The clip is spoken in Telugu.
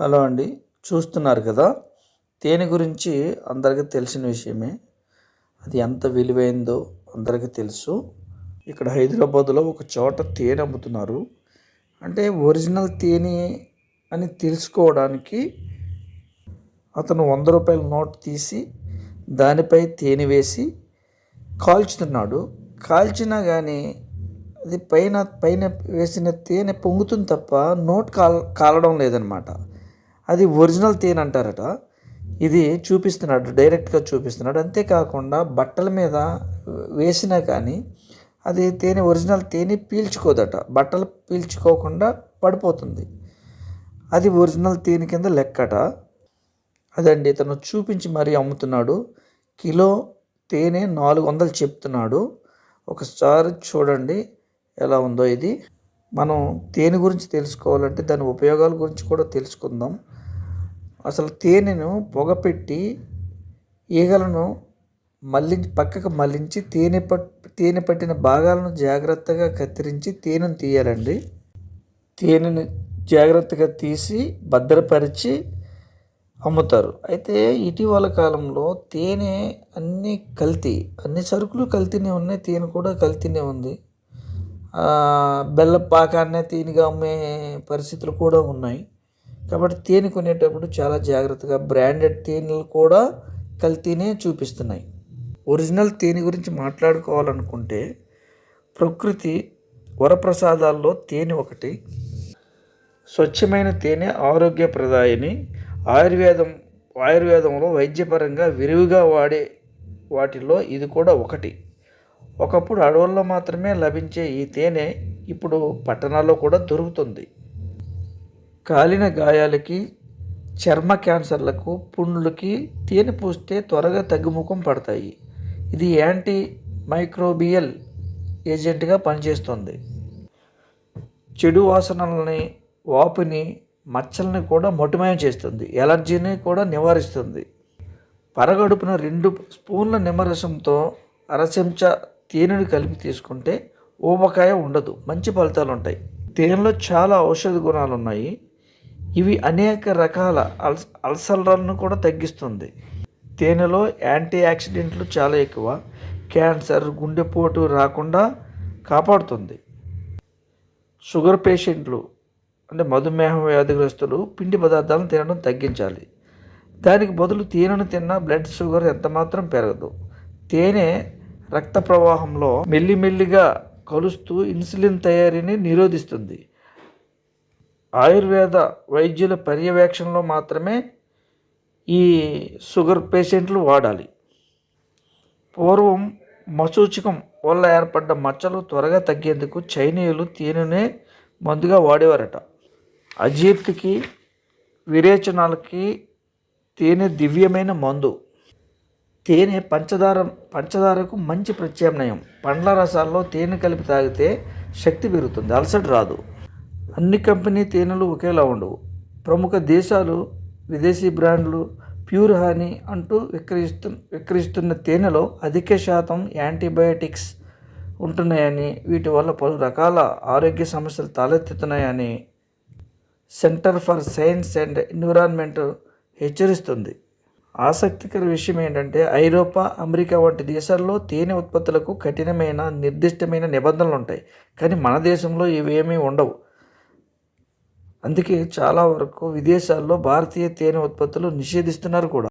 హలో అండి. చూస్తున్నారు కదా తేనె గురించి అందరికీ తెలిసిన విషయమే. అది ఎంత విలువైందో అందరికీ తెలుసు. ఇక్కడ హైదరాబాద్లో ఒక చోట తేనె అమ్ముతున్నారు. అంటే ఒరిజినల్ తేనె అని తెలుసుకోవడానికి అతను వంద రూపాయల నోట్ తీసి దానిపై తేనె వేసి కాల్చుతున్నాడు. కాల్చినా కానీ అది పైన పైన వేసిన తేనె పొంగుతుంది తప్ప నోట్ కాల్ కాలడం లేదనమాట. అది ఒరిజినల్ తేనె అంటారట. ఇది చూపిస్తున్నాడు డైరెక్ట్గా చూపిస్తున్నాడు. అంతేకాకుండా బట్టల మీద వేసినా కానీ అది తేనె ఒరిజినల్ తేనె పీల్చుకోదట. బట్టలు పీల్చుకోకుండా పడిపోతుంది. అది ఒరిజినల్ తేనె కింద లెక్కట. అదండి ఇతను చూపించి మరీ అమ్ముతున్నాడు. కిలో తేనె నాలుగు వందలు చెప్తున్నాడు. ఒకసారి చూడండి ఎలా ఉందో ఇది. మనం తేనె గురించి తెలుసుకోవాలంటే దాని ఉపయోగాల గురించి కూడా తెలుసుకుందాం. అసలు తేనెను పొగపెట్టి ఈగలను మళ్ళించి పక్కకు మళ్ళించి తేనె పట్ తేనె పట్టిన భాగాలను జాగ్రత్తగా కత్తిరించి తేనెను తీయాలండి. తేనెను జాగ్రత్తగా తీసి భద్రపరిచి అమ్ముతారు. అయితే ఇటీవల కాలంలో తేనె అన్ని కల్తీ అన్ని సరుకులు కల్తీనే ఉన్నాయి తేనె కూడా కల్తీనే ఉంది. బెల్ల పాకాన్నే తేనెగా అమ్మే పరిస్థితులు కూడా ఉన్నాయి. కాబట్టి తేనె కొనేటప్పుడు చాలా జాగ్రత్తగా బ్రాండెడ్ తేనెలు కూడా కల్తీనే చూపిస్తున్నాయి. ఒరిజినల్ తేనె గురించి మాట్లాడుకోవాలనుకుంటే ప్రకృతి వరప్రసాదాల్లో తేనె ఒకటి స్వచ్ఛమైన తేనె ఆరోగ్యప్రదాయని ఆయుర్వేదం ఆయుర్వేదంలో వైద్యపరంగా విరివిగా వాడే వాటిలో ఇది కూడా ఒకటి. ఒకప్పుడు అడవుల్లో మాత్రమే లభించే ఈ తేనె ఇప్పుడు పట్టణాల్లో కూడా దొరుకుతుంది. కాలిన గాయాలకి చర్మ క్యాన్సర్లకు పుండ్లకి తేనె పూస్తే త్వరగా తగ్గుముఖం పడతాయి. ఇది యాంటీ మైక్రోబియల్ ఏజెంట్గా పనిచేస్తుంది. చెడు వాసనల్ని వాపుని మచ్చల్ని కూడా మొటిమయం చేస్తుంది. ఎలర్జీని కూడా నివారిస్తుంది. పరగడుపున రెండు స్పూన్ల నిమ్మరసంతో అరచెంచా తేనెను కలిపి తీసుకుంటే ఊబకాయ ఉండదు. మంచి ఫలితాలు ఉంటాయి తేనెలో చాలా ఔషధ గుణాలు ఉన్నాయి ఇవి అనేక రకాల అల్స్ అల్సర్లను కూడా తగ్గిస్తుంది. తేనెలో యాంటీ ఆక్సిడెంట్లు చాలా ఎక్కువ. క్యాన్సర్ గుండెపోటు రాకుండా కాపాడుతుంది. షుగర్ పేషెంట్లు అంటే మధుమేహం వ్యాధిగ్రస్తులు పిండి పదార్థాలను తినడం తగ్గించాలి. దానికి బదులు తేనెను తిన్న బ్లడ్ షుగర్ ఎంతమాత్రం పెరగదు. తేనె రక్త ప్రవాహంలో మెల్లిమెల్లిగా కలుస్తూ ఇన్సులిన్ తయారీని నిరోధిస్తుంది. ఆయుర్వేద వైద్యుల పర్యవేక్షణలో మాత్రమే ఈ షుగర్ పేషెంట్లు వాడాలి. పూర్వం మసూచికం వల్ల ఏర్పడ్డ మచ్చలు త్వరగా తగ్గేందుకు చైనీయులు తేనెనే మందుగా వాడేవారట. అజీర్తికి విరేచనాలకి తేనె దివ్యమైన మందు. తేనె పంచదార పంచదారకు మంచి ప్రత్యామ్నాయం. పండ్ల రసాల్లో తేనె కలిపి తాగితే శక్తి పెరుగుతుంది. అలసట రాదు. అన్ని కంపెనీ తేనెలు ఒకేలా ఉండవు. ప్రముఖ దేశాలు విదేశీ బ్రాండ్లు ప్యూర్ హానీ అంటూ విక్రయిస్తు విక్రయిస్తున్న తేనెలో అధిక శాతం యాంటీబయాటిక్స్ ఉంటున్నాయని వీటి వల్ల పలు రకాల ఆరోగ్య సమస్యలు తలెత్తుతున్నాయని Centre for Science and Environment హెచ్చరిస్తుంది. ఆసక్తికర విషయం ఏంటంటే ఐరోపా అమెరికా వంటి దేశాల్లో తేనె ఉత్పత్తులకు కఠినమైన నిర్దిష్టమైన నిబంధనలు ఉంటాయి కానీ మన దేశంలో ఇవేమీ ఉండవు. అందుకే చాలా వరకు విదేశాల్లో భారతీయ తేనె ఉత్పత్తులు నిషేధిస్తున్నారు కూడా.